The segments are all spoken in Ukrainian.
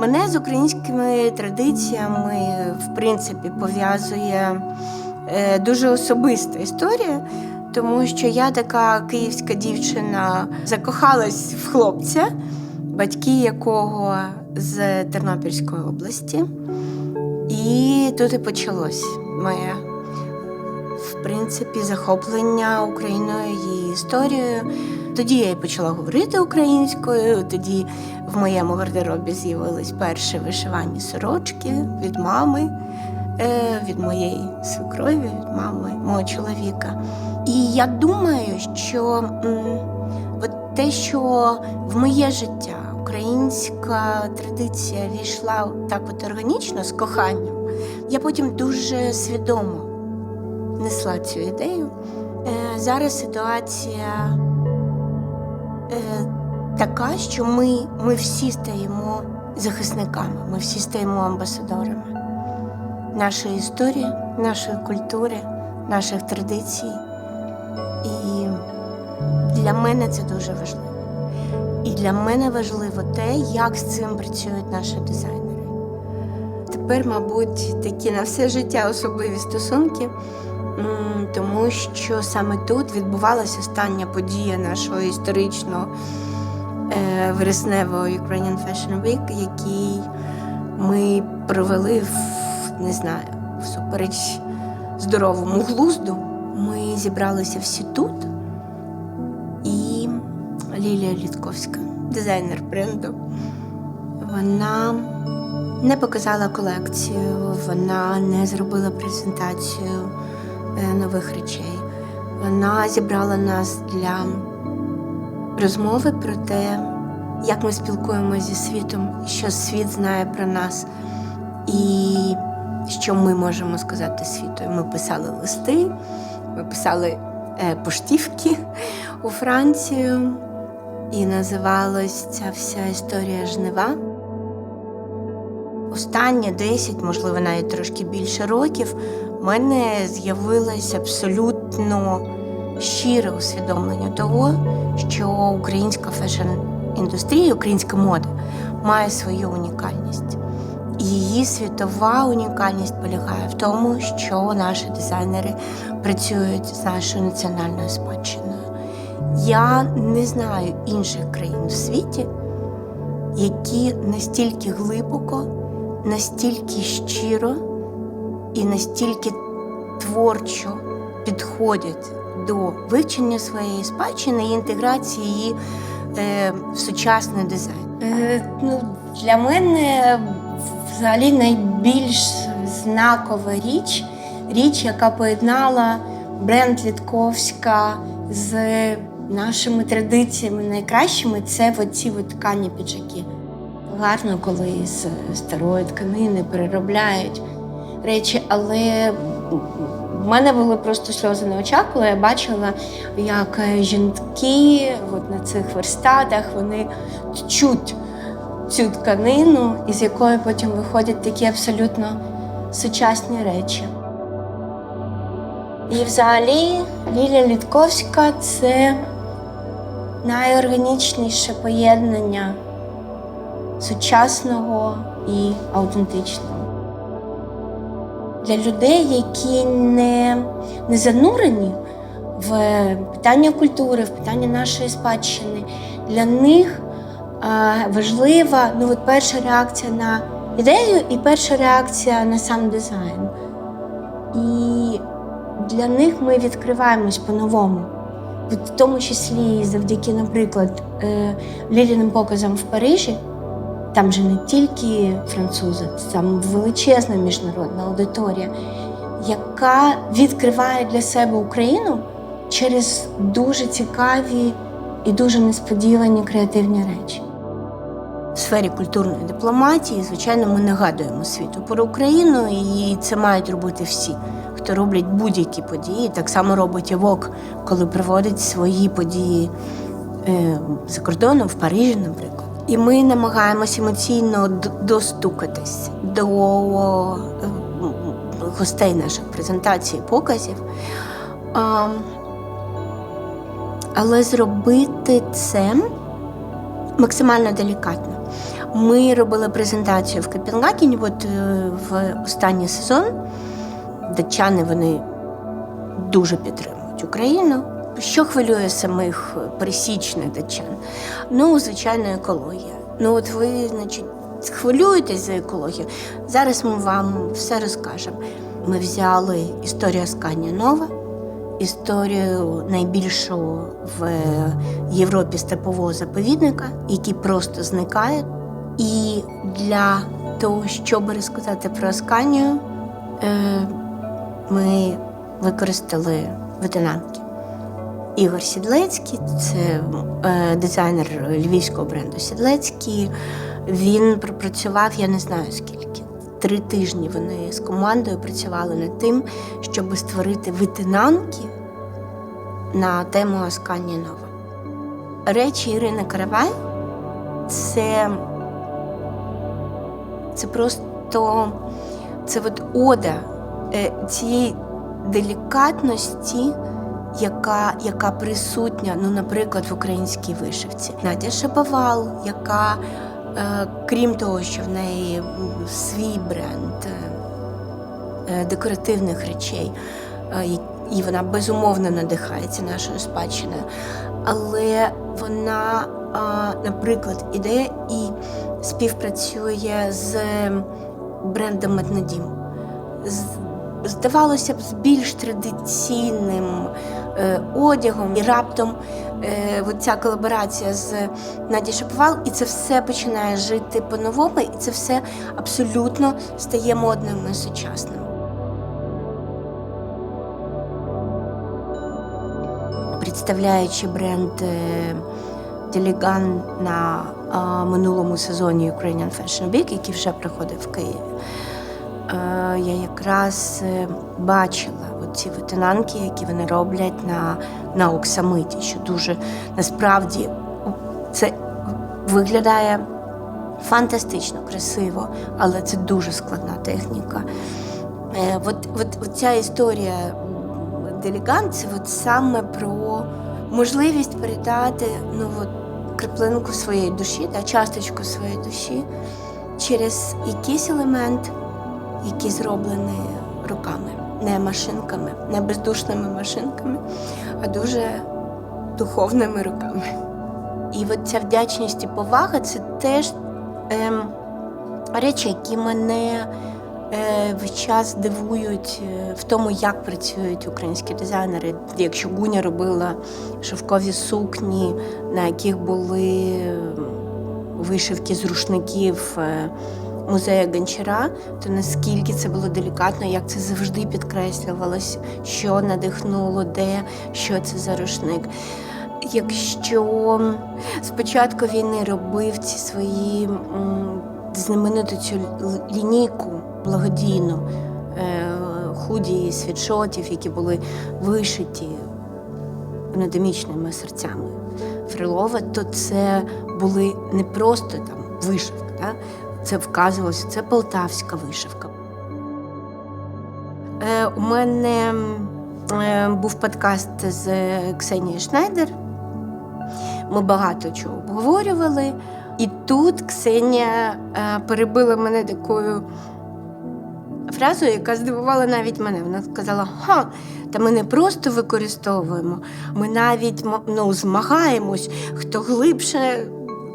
Мене з українськими традиціями, в принципі, пов'язує е, дуже особиста історія, тому що я така київська дівчина закохалась в хлопця, батьки якого з Тернопільської області. І тут і почалось моє, в принципі, захоплення Україною її історією. Тоді я і почала говорити українською. Тоді в моєму гардеробі з'явились перші вишивані сорочки від мами, е, від моєї свекрові, від мами мого чоловіка. І я думаю, що от те, що в моє життя українська традиція війшла так от органічно з коханням, я потім дуже свідомо несла цю ідею. Е, Зараз ситуація е, така, що ми, ми всі стаємо захисниками, ми всі стаємо амбасадорами нашої історії, нашої культури, наших традицій. І для мене це дуже важливо. І для мене важливо те, як з цим працюють наші дизайнери. Тепер, мабуть, такі на все життя особливі стосунки, тому що саме тут відбувалася остання подія нашого історичного е, вересневого Ukrainian Fashion Week, який ми провели в не знаю, всупереч здоровому глузду. Ми зібралися всі тут. І Лілія Літковська, дизайнер бренду, вона не показала колекцію, вона не зробила презентацію нових речей. Вона зібрала нас для розмови про те, як ми спілкуємося зі світом, що світ знає про нас, і що ми можемо сказати світу. Ми писали листи, ми писали е, поштівки у Францію, і називалась ця вся історія жнива. Останні 10, можливо, навіть трошки більше років, в мене з'явилось абсолютно щире усвідомлення того, що українська фешн-індустрія, українська мода має свою унікальність. Її світова унікальність полягає в тому, що наші дизайнери працюють з нашою національною спадщиною. Я не знаю інших країн в світі, які настільки глибоко, настільки щиро і настільки творчо підходять до вивчення своєї спадщини і інтеграції її е, в сучасний дизайн. Е, ну, для мене взагалі найбільш знакова річ, річ, яка поєднала бренд Літковська з нашими традиціями найкращими, це оці ткані піджаки. Гарно, коли з старої тканини переробляють речі, але в мене були просто сльози на очах, коли я бачила, як жінки от на цих верстатах вони чуть цю тканину, із якої потім виходять такі абсолютно сучасні речі. І взагалі Лілія Літковська це найорганічніше поєднання сучасного і аутентичного. Для людей, які не, не занурені в питання культури, в питання нашої спадщини, для них важлива ну, от перша реакція на ідею і перша реакція на сам дизайн. І для них ми відкриваємось по-новому. В тому числі завдяки, наприклад, е, Ліліним показам в Парижі. Там же не тільки французи, там величезна міжнародна аудиторія, яка відкриває для себе Україну через дуже цікаві і дуже несподівані креативні речі. В сфері культурної дипломатії, звичайно, ми нагадуємо світу про Україну, і це мають робити всі, хто роблять будь-які події. Так само робить ВОК, коли проводить свої події е, за кордоном, в Парижі, наприклад. І ми намагаємося емоційно достукатись до гостей наших презентацій, показів. Але зробити це максимально делікатно. Ми робили презентацію в Копенгагені, от е, в останній сезон. Датчани вони дуже підтримують Україну. Що хвилює самих пересічних датчан? Ну, звичайно, екологія. Ну, от ви, значить, хвилюєтесь за екологію. Зараз ми вам все розкажемо. Ми взяли історію Асканія Нова, історію найбільшого в Європі степового заповідника, який просто зникає. І для того, щоб розказати про Асканію, е, ми використали ветенанки. Ігор Сідлецький, це е, дизайнер львівського бренду Сідлецький. Він пропрацював, я не знаю скільки. Три тижні вони з командою працювали над тим, щоб створити ветенанки на тему Асканія Нова. Речі Ірини Каравай це, це просто це от ода е, цієї делікатності, яка, яка присутня, ну, наприклад, в українській вишивці. Надя Шаповал, яка, е, крім того, що в неї свій бренд е, е, декоративних речей, е, і- вона безумовно надихається нашою спадщиною, але вона, а, наприклад, іде і співпрацює з брендом Метнодім. Здавалося б, з більш традиційним е, одягом, і раптом е, ця колаборація з Наді Шаповал, і це все починає жити по-новому, і це все абсолютно стає модним і сучасним. Представляючи бренд е, Деліган на а, минулому сезоні Ukrainian Fashion Week, який вже проходив в Києві, е, я якраз е, бачила ці ветенанки, які вони роблять на, на оксамиті, що дуже насправді це виглядає фантастично красиво, але це дуже складна техніка. Е, от, от, от ця історія Деліган це от саме про можливість передати ну, от, краплинку своєї душі, да, часточку своєї душі через якийсь елемент, який зроблений руками, не машинками, не бездушними машинками, а дуже духовними руками. І от ця вдячність і повага це теж ем, речі, які мене е, весь час дивують е, в тому, як працюють українські дизайнери. Якщо Гуня робила шовкові сукні, на яких були е, вишивки з рушників е, музею Гончара, то наскільки це було делікатно, як це завжди підкреслювалось, що надихнуло, де, що це за рушник. Якщо з початку війни робив ці свої знамениту цю лінійку благодійну е, худі світшотів, які були вишиті анатомічними серцями Фрилова, то це були не просто там вишивки, да? Це вказувалося, це полтавська вишивка. Е, у мене е, був подкаст з Ксенією Шнайдер. Ми багато чого обговорювали. І тут Ксенія е, перебила мене такою фразою, яка здивувала навіть мене. Вона сказала: ха, та ми не просто використовуємо, ми навіть ну, змагаємось, хто глибше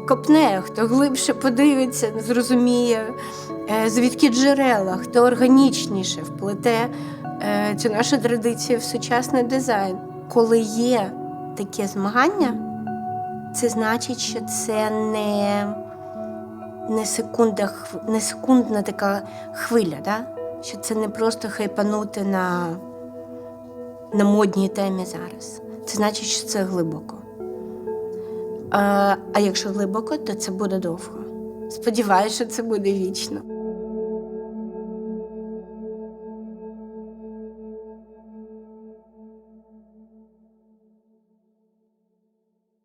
копне, хто глибше подивиться, зрозуміє, е, звідки джерела, хто органічніше вплете е, цю нашу традицію в сучасний дизайн. Коли є таке змагання, це значить, що це не, не, секунда, не секундна така хвиля, да? що це не просто хайпанути на, на модній темі зараз. Це значить, що це глибоко. А, якщо глибоко, то це буде довго. Сподіваюся, що це буде вічно.